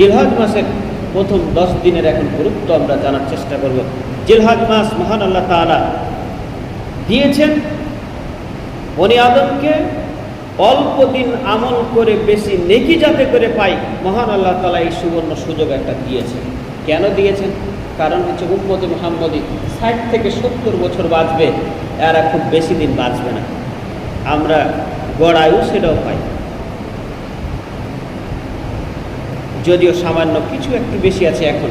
জিলহজ মাসের প্রথম দশ দিনের এখন গুরুত্ব আমরা জানার চেষ্টা করব। জিলহজ মাস, মহান আল্লাহ তাআলা দিয়েছেন। বনি আদমকে অল্প দিন আমল করে, বেশি নেকি যাতে করে পাই, মহান আল্লাহ তালা এই সুবর্ণ সুযোগ একটা দিয়েছেন। কেন দিয়েছেন? কারণ হচ্ছে উম্মতে মোহাম্মদী ষাট থেকে সত্তর বছর বাঁচবে এরা খুব বেশি দিন বাঁচবে না। আমরা গড়ায়ু সেটাও পাই। যদিও সামান্য কিছু একটু বেশি আছে এখন,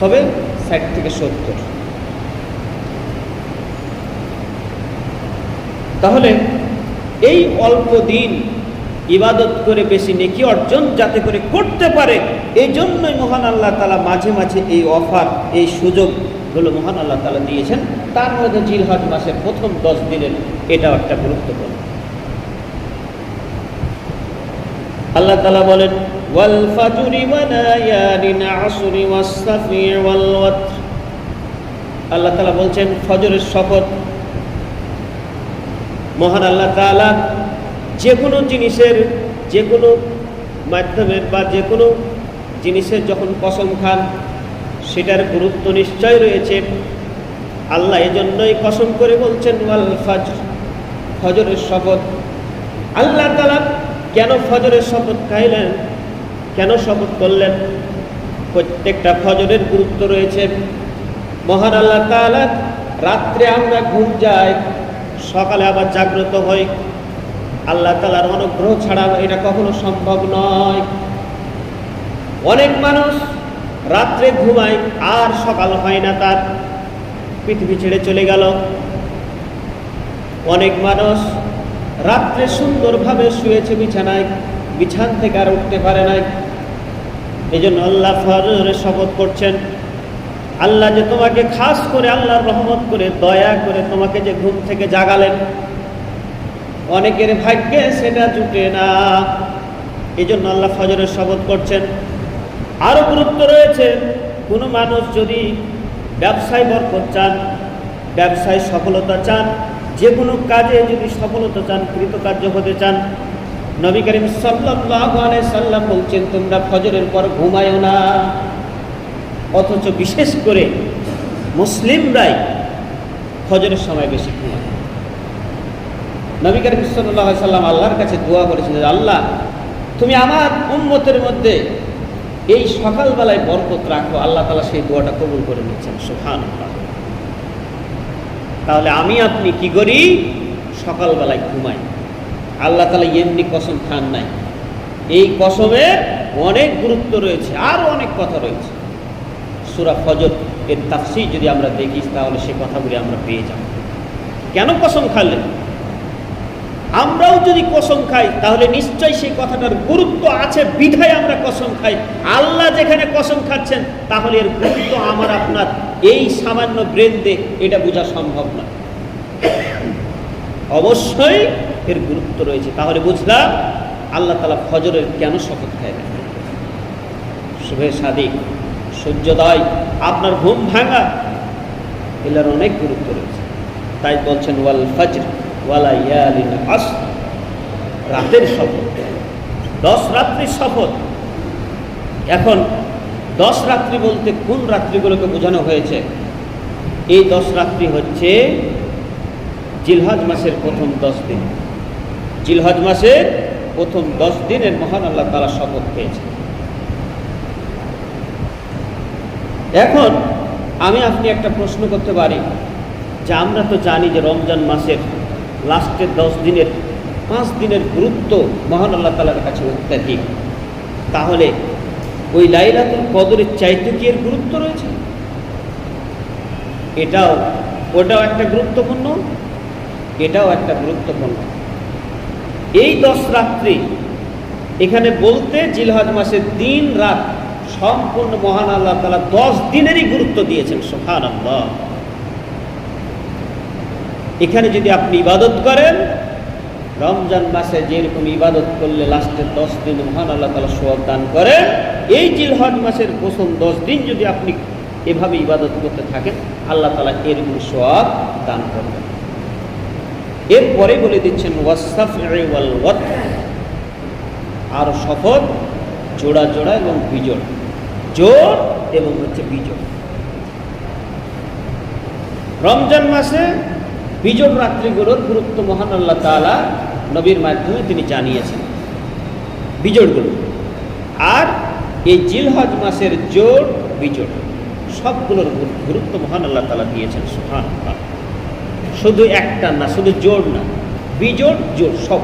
তবে ষাট থেকে সত্তর। তাহলে এই অল্প দিন ইবাদত করে বেশি নেকি অর্জন যাতে করে করতে পারে এই জন্যই মহান আল্লাহ তালা মাঝে মাঝে এই অফার, এই সুযোগগুলো মহান আল্লাহ তালা দিয়েছেন। তার মধ্যে জিলহজ মাসের প্রথম দশ দিনের এটাও একটা গুরুত্বপূর্ণ। আল্লাহ তালা বলেন, ওয়াল ফাজুরি আসরি ওয়াসসাফি ওয়াল আল্লাহ তালা বলছেন, ফজরের শপথ। মহান আল্লাহ তাআলা যে কোনো জিনিসের যে কোনো মাধ্যমে বা যে কোনো জিনিসের যখন কসম খান, সেটার গুরুত্ব নিশ্চয় রয়েছে। আল্লাহ এজন্যই কসম করে বলছেন, ওয়াল ফজর, ফজরের শপথ। আল্লাহ তাআলা কেন ফজরের শপথ খাইলেন? কেন শপথ করলেন? প্রত্যেকটা ফজরের গুরুত্ব রয়েছে। মহান আল্লাহ তাআলা রাত্রে আমরা ঘুম যাই, সকালে আবার জাগ্রত হই। আল্লাহ তালার অনুগ্রহ ছাড়া এটা কখনো সম্ভব নয়। অনেক মানুষ রাত্রে ঘুমায়, আর সকাল হয় না তার। পৃথিবী ছেড়ে চলে গেল। অনেক মানুষ রাত্রে সুন্দরভাবে শুয়েছে বিছানায়, বিছান থেকে আর উঠতে পারে নাই। এই জন্য আল্লাহ ফজরের শপথ করছেন, আল্লাহ যে তোমাকে খাস করে আল্লাহর রহমত করে, দয়া করে তোমাকে যে ঘুম থেকে জাগালেন, অনেকের ভাগ্যে সেটা জুটে না। এই জন্য আল্লাহ ফজরের শপথ করছেন। আরও গুরুত্ব রয়েছে, কোনো মানুষ যদি ব্যবসায় বরকত চান, ব্যবসায় সফলতা চান যে কোনো কাজে যদি সফলতা চান কৃতকার্য হতে চান নবী করিম আলাইহি সাল্লাম বলছেন তোমরা ফজরের পর ঘুমায়ও না। অথচ বিশেষ করে মুসলিমরাই ফজরের সময় বেশি ঘুমায়। নবী করিম আলাইহি সাল্লাম আল্লাহর কাছে দোয়া করেছিলেন যে, আল্লাহ তুমি আমার উম্মতের মধ্যে এই সকালবেলায় বরকত রাখো। আল্লাহ তালা সেই দোয়াটা কবুল করে নিচ্ছেন। সুহান তাহলে আমি আপনি কি করি? সকালবেলায় ঘুমাই। আল্লাহ তালা এমনি কসম খান নাই। এই কসমের অনেক গুরুত্ব রয়েছে আরও অনেক কথা রয়েছে। সুরা ফজর এর তাফসি যদি আমরা দেখি তাহলে সে কথাগুলি আমরা পেয়ে যাব। কেন কসম খাইলেন আমরাও যদি কসম খাই, তাহলে নিশ্চয়ই সেই কথাটার গুরুত্ব আছে, বিধায় আমরা কসম খাই। আল্লাহ যেখানে কসম খাচ্ছেন, তাহলে এর গুরুত্ব আমার, আপনার। এই সামান্য ব্রেন দিয়ে এটা বোঝা সম্ভব না। অবশ্যই এর গুরুত্ব রয়েছে। তাহলে বুঝলাম, আল্লাহ তালা ফজরের কেন শপথ খায় না? শুভে সাদিক, সূর্যোদয়, আপনার ঘুম ভাঙা, এলার অনেক গুরুত্ব রয়েছে। তাই বলছেন, ওয়াল ফজর। রাতের শপথ। দশ রাত্রির শপথ। এখন দশ রাত্রি বলতে কোন রাত্রিগুলোকে বোঝানো হয়েছে? এই দশ রাত্রি হচ্ছে জিলহজ মাসের প্রথম দশ দিন। জিলহজ মাসের প্রথম দশ দিনের মহান আল্লাহ তালা শপথ পেয়েছে। এখন আমি আপনি একটা প্রশ্ন করতে পারি, যে আমরা তো জানি যে রমজান মাসের লাস্টের দশ দিনের, পাঁচ দিনের গুরুত্ব মহান আল্লাহ তালার কাছে অত্যাধিক। তাহলে ওই লাইলাতুল কদরের চাইতে কি এর গুরুত্ব রয়েছে? এটাও, ওটাও একটা গুরুত্বপূর্ণ, এটাও একটা গুরুত্বপূর্ণ। এই দশ রাত্রি, এখানে বলতে জিলহজ মাসের দিন রাত সম্পূর্ণ মহান আল্লাহ তালা দশ দিনেরই গুরুত্ব দিয়েছেন সোহান আল্লাহ এখানে যদি আপনি ইবাদত করেন, রমজান মাসে যেরকম ইবাদত করলে লাস্টের দশ দিন মহান আল্লাহ তালা সোয়াব দান করেন, এই জিলহজ মাসের প্রথম দশ দিন যদি আপনি এভাবে ইবাদত করতে থাকেন, আল্লাহ তালা এরকম সোয়াব দান করবেন। এরপরে বলে দিচ্ছেন ওয়াসাফ আর শপথ জোড়া জোড়া এবং বিজোড়। জোড় এবং হচ্ছে বিজোড়। রমজান মাসে বিজোড় রাত্রিগুলোর গুরুত্ব মহান আল্লাহ তালা নবীর মাধ্যমে তিনি জানিয়েছেন। বিজোড়গুলো। আর এই জিলহজ মাসের জোড়, বিজোড়, সবগুলোর গুরুত্ব মহান আল্লাহ তাআলা দিয়েছেন সুহান শুধু একটা না, শুধু জোড় না, বিজোড়, জোড়, সব।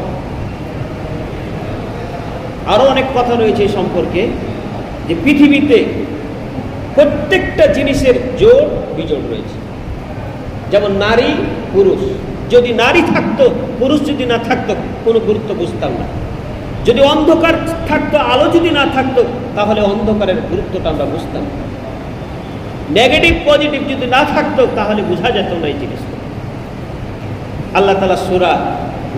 আরও অনেক কথা রয়েছে এই সম্পর্কে, যে পৃথিবীতে প্রত্যেকটা জিনিসের জোড়, বিজোড় রয়েছে। যেমন নারী, পুরুষ। যদি নারী থাকতো, পুরুষ যদি না থাকতো, কোনো গুরুত্ব বুঝতাম না। যদি অন্ধকার থাকতো, আলো যদি না থাকতো, তাহলে অন্ধকারের গুরুত্বটা আমরা বুঝতাম। নেগেটিভ, পজিটিভ যদি না থাকতো, তাহলে বোঝা যেত না এই জিনিসটা। আল্লাহ তালা সুরা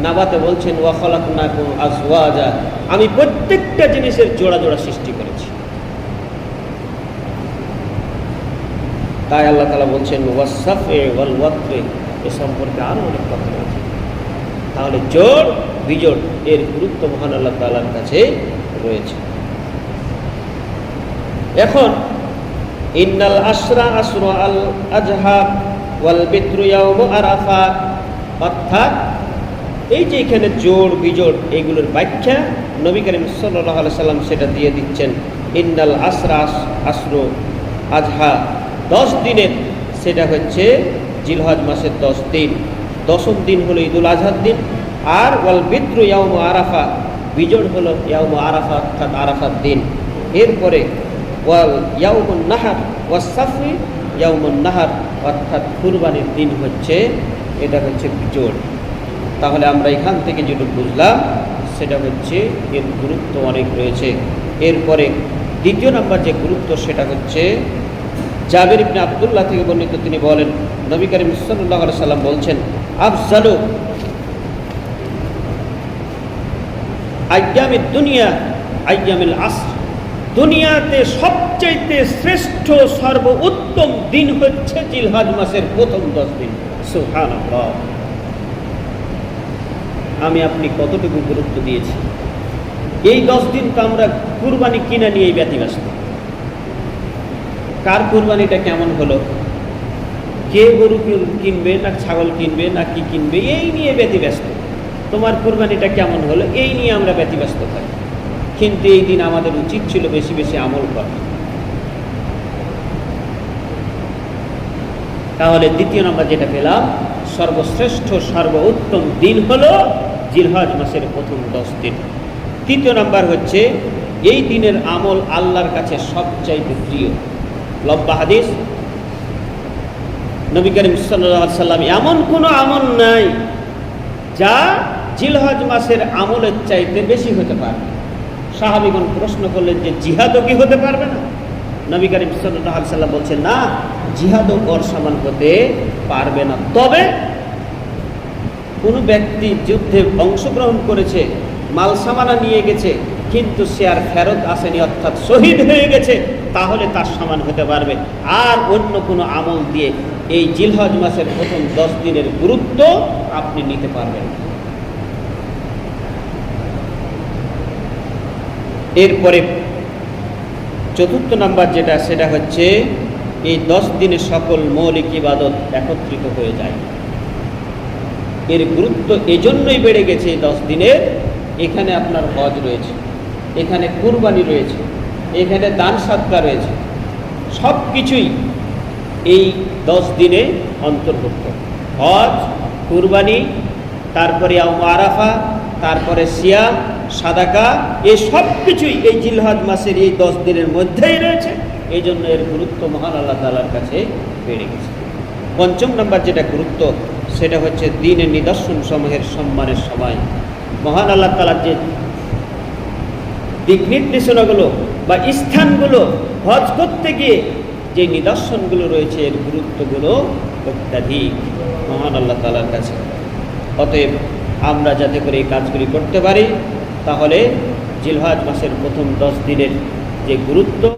নাবাতে বলছেন ওয়াখলাক না আজওয়াজা। আমি প্রত্যেকটা জিনিসের জোড়া জোড়া সৃষ্টি করেছি। তাই আল্লাহ তালা বলছেন ওয়াসাফে ওয়াত্রে এ সম্পর্কে আরও অনেক কথা রয়েছে। তাহলে জোর বিজোড় এর গুরুত্ব মহান আল্লাহ তালার কাছে রয়েছে। এখন, ইন্নাল আশরা আসর আল আজহা ওয়াল বিত্রু ইয়াউম আরাফা অর্থাৎ এই যে এখানে জোর বিজোড় এগুলোর ব্যাখ্যা নবী করিম সাল্লাহ সাল্লাম সেটা দিয়ে দিচ্ছেন, ইন্নাল আস- আসর আজহা দশ দিনের, সেটা হচ্ছে জিলহজ মাসের দশ দিন। দশম দিন হলো ঈদুল আজহার দিন, আর ওয়াল বিদ্রু ইয়াউম আরাফা, বিজোড় হলো ইয়াউম আরাফা, অর্থাৎ আরাফার দিন। এরপরে ওয়াল ইয়াউমুন নাহার ওয়াসাফি ইয়াউমুন নাহার, অর্থাৎ কুরবানির দিন হচ্ছে, এটা হচ্ছে বিজোড়। তাহলে আমরা এখান থেকে যেটা বুঝলাম, সেটা হচ্ছে এর গুরুত্ব অনেক রয়েছে। এরপরে দ্বিতীয় নাম্বার যে গুরুত্ব, সেটা হচ্ছে জাবের ইবনে আবদুল্লাহ থেকে বর্ণিত তিনি বলেন, নবী করিম সাল্লাহ সাল্লাম বলছেন, আফজালু আয়ামির দুনিয়া আয়ামিল আসর। দুনিয়াতে সবচাইতে শ্রেষ্ঠ সর্ব উত্তম দিন হচ্ছে জিলহাজ মাসের প্রথম দশ দিন। সুবহানাল্লাহ। আমি আপনি কতটুকু গুরুত্ব দিয়েছি? এই দশ দিন তো আমরা কুরবানি কিনা নিয়েই ব্যতিব্যস্ত। কার কুরবানিটা কেমন হলো? কে গরু কিনবে, না ছাগল কিনবে, না কি কিনবে, এই নিয়ে ব্যতিব্যস্ত। তোমার কুরবানিটা কেমন হলো, এই নিয়ে আমরা ব্যতিব্যস্ত থাকি। কিন্তু এই দিন আমাদের উচিত ছিল বেশি বেশি আমল করা। তাহলে দ্বিতীয় নম্বর যেটা পেলাম, সর্বশ্রেষ্ঠ, সর্বোত্তম দিন হলো জিলহজ মাসের প্রথম দশ দিন। তৃতীয় নাম্বার হচ্ছে, এই দিনের আমল আল্লাহর কাছে সবচাইতে প্রিয়। লব্বা হাদিস। নবী করিম সাল্লাম এমন কোনো আমল নাই যা জিলহজ মাসের আমলের চাইতে বেশি হতে পারে সাহাবিগণ প্রশ্ন করলেন যে জিহাদও কি হতে পারবে না? নবী করিম সাল্লাহ সাল্লাম বলছেন, না, জিহাদও ওর সমান হতে পারবে না। তবে কোনো ব্যক্তি যুদ্ধে অংশগ্রহণ করেছে, মাল সামানা নিয়ে গেছে কিন্তু সে আর ফেরত আসেনি, অর্থাৎ শহীদ হয়ে গেছে, তাহলে তার সমান হতে পারবে। আর অন্য কোনো আমল দিয়ে এই জিলহজ মাসের প্রথম দশ দিনের গুরুত্ব আপনি নিতে পারবেন। এরপরে চতুর্থ নাম্বার যেটা, সেটা হচ্ছে এই দশ দিনে সকল মৌলিক ইবাদত একত্রিত হয়ে যায়। এর গুরুত্ব এজন্যই বেড়ে গেছে এই দশ দিনের, এখানে আপনার হজ রয়েছে। এখানে কুরবানি রয়েছে, এখানে দান সাদকা রয়েছে। সব কিছুই এই দশ দিনে অন্তর্ভুক্ত। হজ, কুরবানি, তারপরে আরাফা, তারপরে সিয়াম, সাদাকা, এই সব কিছুই এই জিলহাজ মাসের এই দশ দিনের মধ্যেই রয়েছে। এই জন্য এর গুরুত্ব মহান আল্লাহ তালার কাছে বেড়ে গেছে। পঞ্চম নাম্বার যেটা গুরুত্ব, সেটা হচ্ছে দিনের নিদর্শন সমূহের সম্মানের সময়। মহান আল্লাহ তালার যে দিক নির্দেশনাগুলো বা স্থানগুলো হজ করতে গিয়ে যে নিদর্শনগুলো রয়েছে, এর গুরুত্বগুলো অত্যাধিক। মহান আল্লাহ তালার কাছে। অতএব আমরা যাতে করে এই কাজগুলি করতে পারি, তাহলে জিলহাজ মাসের প্রথম দশ দিনের যে গুরুত্ব